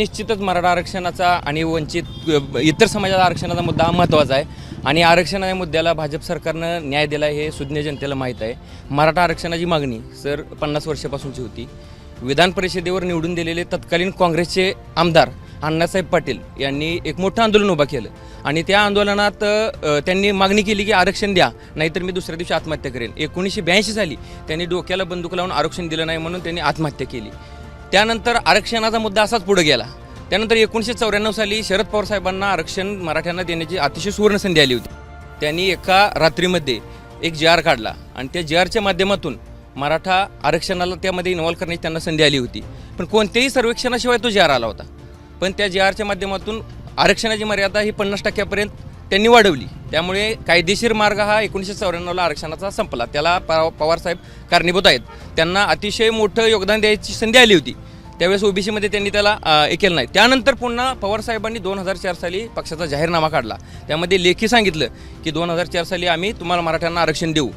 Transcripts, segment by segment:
निश्चितच मराठा आरक्षणाचा आणि वंचित इतर समाजाचा आरक्षणाचा मुद्दा हा महत्त्वाचा आहे. आणि आरक्षणाच्या मुद्द्याला भाजप सरकारनं न्याय दिला हे सुज्ञ जनतेला माहीत आहे. मराठा आरक्षणाची मागणी सर पन्नास वर्षापासूनची होती. विधान परिषदेवर निवडून दिलेले तत्कालीन काँग्रेसचे आमदार अण्णासाहेब पाटील यांनी एक मोठं आंदोलन उभं केलं. आणि त्या आंदोलनात त्यांनी मागणी केली की आरक्षण द्या नाहीतर मी दुसऱ्या दिवशी आत्महत्या करेन. एकोणीसशे ब्याऐंशी साली त्यांनी डोक्याला बंदूक लावून आरक्षण दिलं नाही म्हणून त्यांनी आत्महत्या केली. त्यानंतर आरक्षणाचा मुद्दा असाच पुढे गेला. त्यानंतर एकोणीसशे चौऱ्याण्णव साली शरद पवार साहेबांना आरक्षण मराठ्यांना देण्याची अतिशय सुवर्ण संधी आली होती. त्यांनी एका रात्रीमध्ये एक जे आर काढला आणि त्या जे आरच्या माध्यमातून मराठा आरक्षणाला त्यामध्ये इन्व्हॉल्व करण्याची त्यांना संधी आली होती. पण कोणत्याही सर्वेक्षणाशिवाय तो जे आर आला होता. पण त्या जे आरच्या माध्यमातून आरक्षणाची मर्यादा ही पन्नास टक्क्यापर्यंत त्यांनी वाढवली. त्यामुळे कायदेशीर मार्ग हा एकोणीसशे चौऱ्याण्णवला आरक्षणाचा संपला. त्याला पवारसाहेब कारणीभूत आहेत. त्यांना अतिशय मोठं योगदान द्यायची संधी आली होती. त्यावेळेस ओबीसीमध्ये त्यांनी त्याला हे केलं नाही. त्यानंतर पुन्हा पवारसाहेबांनी दोन हजार चार साली पक्षाचा जाहीरनामा काढला. त्यामध्ये लेखी सांगितलं की दोन हजार चार साली आम्ही तुम्हाला मराठ्यांना आरक्षण देऊ.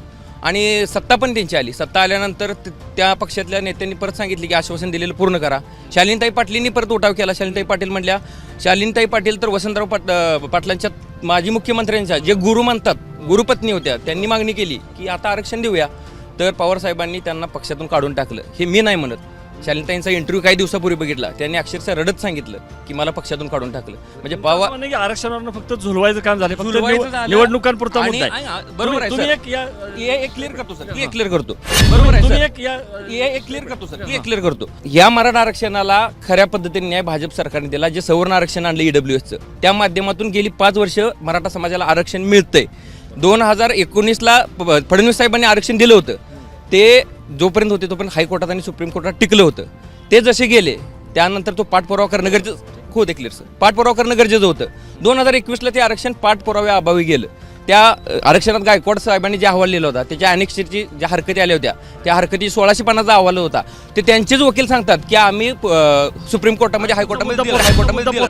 आणि सत्ता पण त्यांची आली. सत्ता आल्यानंतर त्या पक्षातल्या नेत्यांनी परत सांगितले की आश्वासन दिलेलं पूर्ण करा. शालिनताई पाटलींनी परत उठाव केला. शालिनताई पाटील म्हणल्या शालिनताई पाटील तर वसंतराव पाट पाटलांच्या माजी मुख्यमंत्र्यांच्या जे गुरु म्हणतात गुरुपत्नी होत्या त्यांनी मागणी केली की आता आरक्षण देऊया. तर पवारसाहेबांनी त्यांना पक्षातून काढून टाकलं. हे मी नाही म्हणत. शालिनताईंचा इंटरव्ह्यू काही दिवसापूर्वी बघितला. त्यांनी अक्षरशः रडत सांगितलं की मला पक्षातून काढून टाकलं. म्हणजे की आरक्षणावरनं फक्त झुलवायचं काम झालं. फक्त. निवडणुकांपुरता बरोबर आहे, क्लिअर करतो सर. हे. क्लिअर करतो. बरोबर आहे क्लिअर करतो सर. हे क्लिअर करतो. या मराठा आरक्षणाला खऱ्या पद्धतीने न्याय भाजप सरकारने दिला जे सवर्ण आरक्षण आणलं ईडब्ल्यू एसचं त्या माध्यमातून गेली पाच वर्ष मराठा समाजाला आरक्षण मिळतंय. दोन हजार एकोणीसला फडणवीस साहेबांनी आरक्षण दिलं होतं. ते जोपर्यंत होते तोपर्यंत हायकोर्टात आणि सुप्रीम कोर्टात टिकलं होतं. ते जसे गेले त्यानंतर तो पाठपुरावा करणं गरजेचं हो क्लिअर सर पाठपुरावा करणं गरजेचं होतं. दोन हजार एकवीसला ते आरक्षण पाठपुराव्या अभावी गेलं. त्या आरक्षणात गायकवाड साहेबांनी जे अहवाल लिहिला होता त्याच्या अनेकशेची ज्या हरकती आल्या होत्या त्या हरकती सोळाशे पन्नासचा अहवाल होता. ते त्यांचेच वकील सांगतात की आम्ही सुप्रीम कोर्टामध्ये हायकोर्टामध्ये हायकोर्टामध्ये